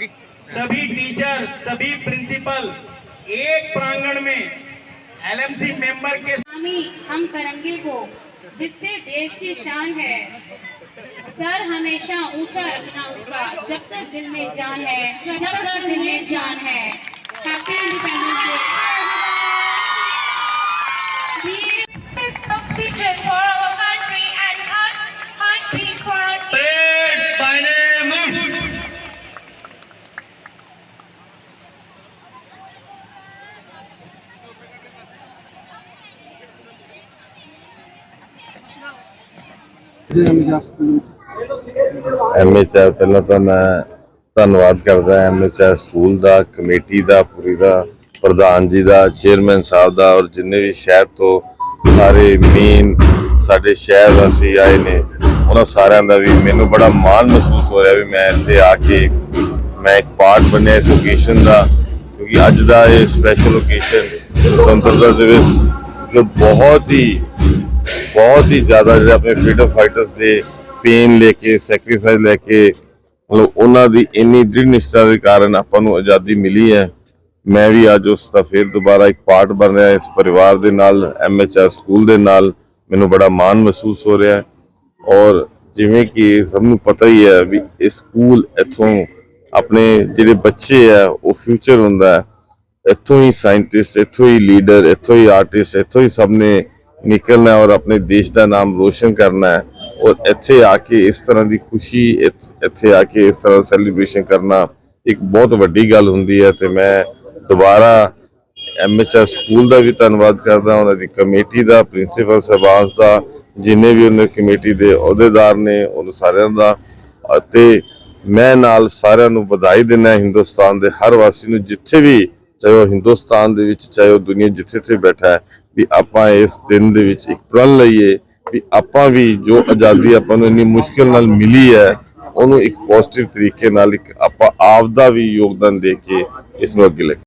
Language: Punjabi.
होगी। सभी टीचर सभी प्रिंसिपल एक प्रांगण में एलएमसी मेंबर के हामी हम करेंगे वो जिससे देश की शान है। सर हमेशा ऊँचा रखना उसका जब तक दिल में जान है जब तक दिल में जान है। हैप्पी इंडिपेंडेंस डे ਐਮਐਚਆਰ ਪਹਿਲਾਂ ਤਾਂ ਮੈਂ ਧੰਨਵਾਦ ਕਰਦਾ ਐਮਐਚਆਰ ਸਕੂਲ ਦਾ, ਕਮੇਟੀ ਦਾ, ਪੂਰੀ ਦਾ, ਪ੍ਰਧਾਨ ਜੀ ਦਾ, ਚੇਅਰਮੈਨ ਸਾਹਿਬ ਦਾ ਔਰ ਜਿੰਨੇ ਵੀ ਸ਼ਹਿਰ ਤੋਂ ਸਾਰੇ ਮੇਨ ਸਾਡੇ ਸ਼ਹਿਰ ਵਾਸੀ ਆਏ ਨੇ, ਉਹਨਾਂ ਸਾਰਿਆਂ ਦਾ ਵੀ ਮੈਨੂੰ ਬੜਾ ਮਾਣ ਮਹਿਸੂਸ ਹੋ ਰਿਹਾ ਵੀ ਮੈਂ ਇੱਥੇ ਆ ਕੇ ਮੈਂ ਇੱਕ ਪਾਰਟ ਬਣਿਆ ਇਸ ਓਕੇਸ਼ਨ ਦਾ, ਕਿਉਂਕਿ ਅੱਜ ਦਾ ਇਹ ਸਪੈਸ਼ਲ ਓਕੇਸ਼ਨ ਸੁਤੰਤਰਤਾ ਦਿਵਸ ਜੋ ਬਹੁਤ ਹੀ ਬਹੁਤ ਹੀ ਜ਼ਿਆਦਾ ਜਿਹੜੇ ਆਪਣੇ ਫਰੀडम ਫਾਈਟਰਸ ਦੇ ਪੇਨ ਲੈ ਕੇ ਸੈਕਰੀਫਾਈਸ ਲੈ ਕੇ, ਮਤਲਬ ਉਹਨਾਂ ਦੀ ਇੰਨੀ ਦ੍ਰਿੜ ਨਿਸ਼ਠਾ ਦੇ ਕਾਰਨ ਆਪਾਂ ਨੂੰ ਆਜ਼ਾਦੀ ਮਿਲੀ ਹੈ। ਮੈਂ ਵੀ ਅੱਜ ਉਸ ਦਾ ਫਿਰ ਦੁਬਾਰਾ ਇੱਕ ਪਾਰਟ ਬਣ ਰਿਹਾ, ਇਸ ਪਰਿਵਾਰ ਦੇ ਨਾਲ ਐਮਐਚਆਰ ਸਕੂਲ ਦੇ ਨਾਲ, ਮੈਨੂੰ ਬੜਾ ਮਾਣ ਮਹਿਸੂਸ ਹੋ ਰਿਹਾ ਹੈ। ਔਰ ਜਿਵੇਂ ਕਿ ਸਭ ਨੂੰ ਪਤਾ ਹੀ ਹੈ ਵੀ ਇਹ ਸਕੂਲ ਇੱਥੋਂ ਆਪਣੇ ਜਿਹੜੇ ਬੱਚੇ ਆ, ਉਹ ਫਿਊਚਰ ਹੁੰਦਾ ਹੈ। ਇੱਥੋਂ ਹੀ ਸਾਇੰਟਿਸਟ ਇੱਥੋਂ ਹੀ ਲੀਡਰ ਇੱਥੋਂ ਹੀ ਆਰਟਿਸਟ ਇੱਥੋਂ ਹੀ ਸਭ ਨੇ ਨਿਕਲਣਾ ਔਰ ਆਪਣੇ ਦੇਸ਼ ਦਾ ਨਾਮ ਰੋਸ਼ਨ ਕਰਨਾ ਹੈ ਔਰ ਇੱਥੇ ਆ ਕੇ ਇਸ ਤਰ੍ਹਾਂ ਦੀ ਖੁਸ਼ੀ, ਇੱਥੇ ਆ ਕੇ ਇਸ ਤਰ੍ਹਾਂ ਸੈਲੀਬ੍ਰੇਸ਼ਨ ਕਰਨਾ ਇੱਕ ਬਹੁਤ ਵੱਡੀ ਗੱਲ ਹੁੰਦੀ ਹੈ ਤੇ ਮੈਂ ਦੁਬਾਰਾ ਐਮਐਚਆਰ ਸਕੂਲ ਦਾ ਵੀ ਧੰਨਵਾਦ ਕਰਦਾ, ਉਹਨਾਂ ਦੀ ਕਮੇਟੀ ਦਾ, ਪ੍ਰਿੰਸੀਪਲ ਸਾਹਿਬਾਨ ਦਾ, ਜਿੰਨੇ ਵੀ ਉਹਨਾਂ ਕਮੇਟੀ ਦੇ ਅਹੁਦੇਦਾਰ ਨੇ ਉਹਨਾਂ ਸਾਰਿਆਂ ਦਾ ਅਤੇ ਮੈਂ ਨਾਲ ਸਾਰਿਆਂ ਨੂੰ ਵਧਾਈ ਦਿੰਦਾ ਹਿੰਦੁਸਤਾਨ ਦੇ ਹਰ ਵਾਸੀ ਨੂੰ, ਜਿੱਥੇ ਵੀ ਚਾਹੇ ਉਹ ਹਿੰਦੁਸਤਾਨ ਦੇ ਵਿੱਚ, ਚਾਹੇ ਉਹ ਦੁਨੀਆ ਜਿੱਥੇ ਤੇ ਬੈਠਾ ਹੈ ਵੀ ਆਪਾਂ ਇਸ ਦਿਨ ਦੇ ਵਿੱਚ ਇੱਕ ਪ੍ਰਣ ਲਈਏ ਵੀ ਆਪਾਂ ਵੀ ਜੋ ਆਜ਼ਾਦੀ ਆਪਾਂ ਨੂੰ ਇੰਨੀ ਮੁਸ਼ਕਿਲ ਨਾਲ ਮਿਲੀ ਹੈ, ਉਹਨੂੰ ਇੱਕ ਪੋਜ਼ਿਟਿਵ ਤਰੀਕੇ ਨਾਲ ਇੱਕ ਆਪਾਂ ਆਪ ਦਾ ਵੀ ਯੋਗਦਾਨ ਦੇ ਕੇ ਇਸ ਨੂੰ ਅੱਗੇ ਲੈ ਕੇ